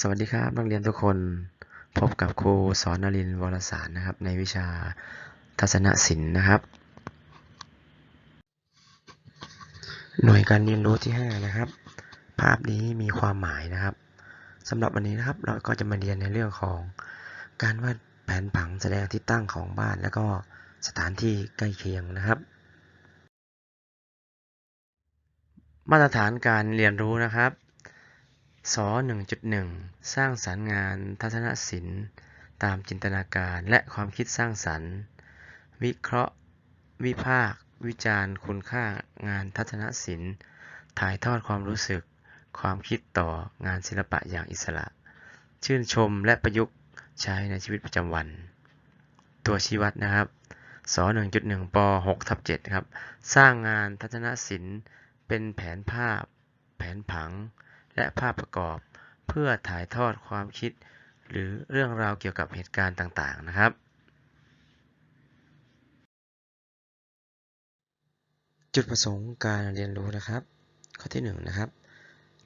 สวัสดีครับนักเรียนทุกคนพบกับครูสอนนรินทร์วรสารนะครับ ในวิชาทัศนศิลป์นะครับ หน่วยการเรียนรู้ที่ 5 นะครับ ภาพนี้มีความหมายนะครับสำหรับวันนี้นะครับเราก็จะมาเรียนในเรื่องของการวาดแผนผังแสดงที่ตั้งของบ้าน แล้วก็สถานที่ใกล้เคียงนะครับ มาตรฐานการเรียนรู้นะครับ ส1.1 สร้างสรรค์งานทัศนศิลป์ ตามจินตนาการและความคิดสร้างสรรค์ วิเคราะห์ วิพากษ์วิจารณ์คุณค่างานทัศนศิลป์ ถ่ายทอดความรู้สึก ความคิดต่องานศิลปะอย่างอิสระ ชื่นชมและประยุกต์ใช้ในชีวิตประจำวัน ตัวชี้วัดนะครับส1.1ป6ทับ7ครับ สร้างงานทัศนศิลป์ เป็นแผนภาพ แผนผัง และภาพประกอบ เพื่อถ่ายทอดความคิด หรือเรื่องราวเกี่ยวกับเหตุการณ์ต่างๆนะครับ จุดประสงค์การเรียนรู้นะครับ ข้อที่1นงนะครับ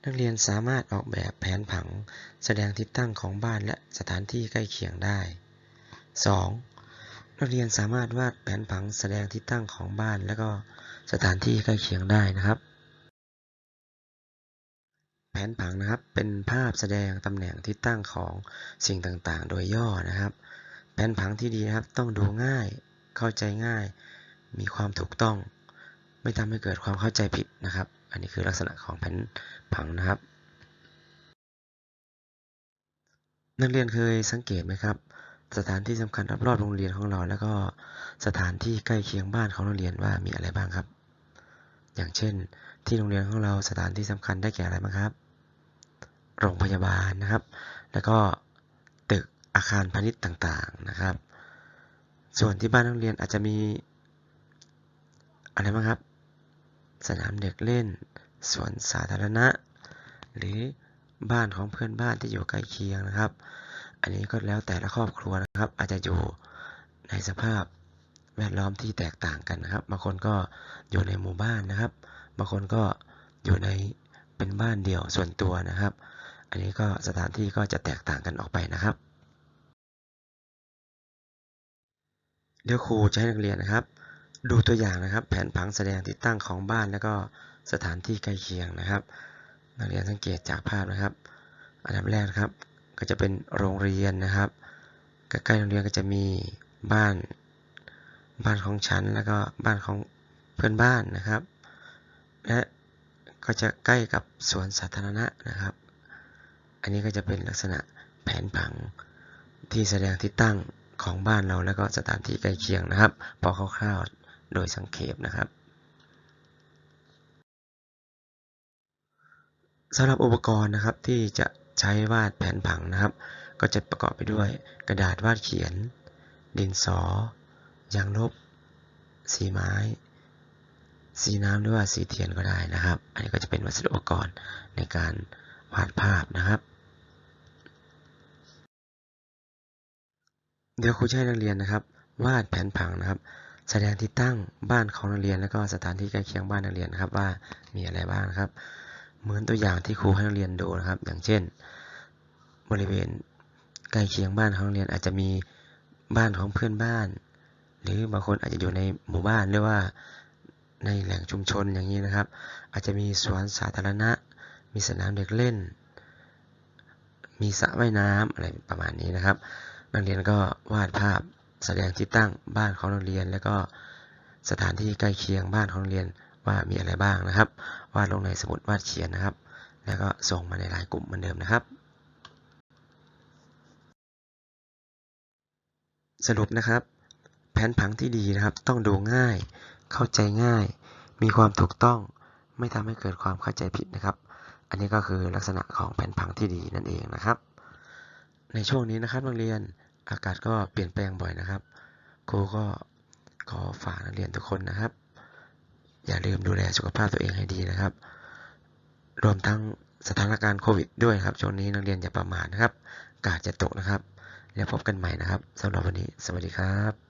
นักเรียนสามารถออกแบบแผนผังแสดงทิศตั้งของบ้านและสถานที่ใกล้เคียงได้ 2. นักเรียนสามารถวาดแผนผังแสดงทิศตั้งของบ้าน และก็สถานที่ใกล้เคียงได้นะครับ แผนผังนะครับเป็นภาพแสดงตำแหน่งทิศตั้งของสิ่งต่างๆ โดยย่อนะครับ แผนผังที่ดีนะครับต้องดูง่ายเข้าใจง่าย มีความถูกต้อง ไม่ทำให้เกิดความเข้าใจผิดนะครับ อันนี้คือลักษณะของแผนผังนะครับ นักเรียนเคยสังเกตไหมครับ สถานที่สำคัญรอบๆโรงเรียนของเรา แล้วก็สถานที่ใกล้เคียงบ้านของโรงเรียนว่ามีอะไรบ้างครับ อย่างเช่น ที่โรงเรียนของเราสถานที่สำคัญได้แก่อะไรบ้างครับ โรงพยาบาลนะครับ แล้วก็ตึกอาคารพาณิชย์ต่างๆนะครับ ส่วนที่บ้านนักเรียนอาจจะมีอะไรบ้างครับ สนามเด็กเล่น สวนสาธารณะ หรือบ้านของเพื่อนบ้านที่อยู่ใกล้เคียงนะครับ อันนี้ก็แล้วแต่ละครอบครัวนะครับ อาจจะอยู่ในสภาพแวดล้อมที่แตกต่างกันนะครับ บางคนก็อยู่ในหมู่บ้านนะครับ บางคนก็อยู่ในเป็นบ้านเดี่ยวส่วนตัวนะครับ อันนี้ก็สถานที่ก็จะแตกต่างกันออกไปนะครับเดี๋ยวครูจะให้นักเรียนนะครับ ดูตัวอย่างนะครับ แผนผังแสดงทิศตั้งของบ้านแล้วก็สถานที่ใกล้เคียงนะครับ นักเรียนสังเกตจากภาพนะครับ อันดับแรกครับ ก็จะเป็นโรงเรียนนะครับใกล้ๆโรงเรียนก็จะมีบ้าน บ้านของฉันแล้วก็บ้านของเพื่อนบ้านนะครับ และก็จะใกล้กับสวนสาธารณะนะครับ อันนี้ก็จะเป็นลักษณะแผนผังที่แสดงทิศตั้งของบ้านเราแล้วก็สถานที่ใกล้เคียงนะครับ พอคร่าวๆโดยสังเขปนะครับสำหรับอุปกรณ์นะครับที่จะใช้วาดแผนผังนะครับ ก็จะประกอบไปด้วยกระดาษวาดเขียน ดินสอ ยางลบ สีไม้ สีน้ำหรือว่าสีเทียนก็ได้นะครับ อันนี้ก็จะเป็นวัสดุอุปกรณ์ในการวาดภาพนะครับ เดี๋ยวครูจะให้นักเรียนนะครับ วาดแผนผังนะครับ แสดงที่ตั้งบ้านของนักเรียน แล้วก็สถานที่ใกล้เคียงบ้านนักเรียนครับว่ามีอะไรบ้างครับ เหมือนตัวอย่างที่ครูให้นักเรียนดูนะครับ อย่างเช่น บริเวณใกล้เคียงบ้านของนักเรียนอาจจะมีบ้านของเพื่อนบ้าน หรือบางคนอาจจะอยู่ในหมู่บ้านหรือว่าในแหล่งชุมชนอย่างนี้นะครับ อาจจะมีสวนสาธารณะ มีสนามเด็กเล่น มีสระว่ายน้ำอะไรประมาณนี้นะครับ นักเรียนก็วาดภาพแสดงที่ตั้งบ้านของนักเรียน แล้วก็สถานที่ใกล้เคียงบ้านของนักเรียนว่ามีอะไรบ้างนะครับ วาดลงในสมุดวาดเขียนนะครับ แล้วก็ส่งมาในรายกลุ่มเหมือนเดิมนะครับ สรุปนะครับ แผนผังที่ดีนะครับ ต้องดูง่าย เข้าใจง่าย มีความถูกต้องไม่ทำให้เกิดความเข้าใจผิดนะครับ อันนี้ก็คือลักษณะของแผนผังที่ดีนั่นเองนะครับ ในช่วงนี้นะครับนักเรียนอากาศก็เปลี่ยนแปลงบ่อยนะครับครูก็ขอฝากนักเรียนทุกคนนะครับ อย่าลืมดูแลสุขภาพตัวเองให้ดีนะครับ รวมทั้งสถานการณ์โควิดด้วยครับช่วงนี้นักเรียนอย่าประมาทนะครับกาดจะตกนะครับ แล้วพบกันใหม่นะครับสำหรับวันนี้ สวัสดีครับ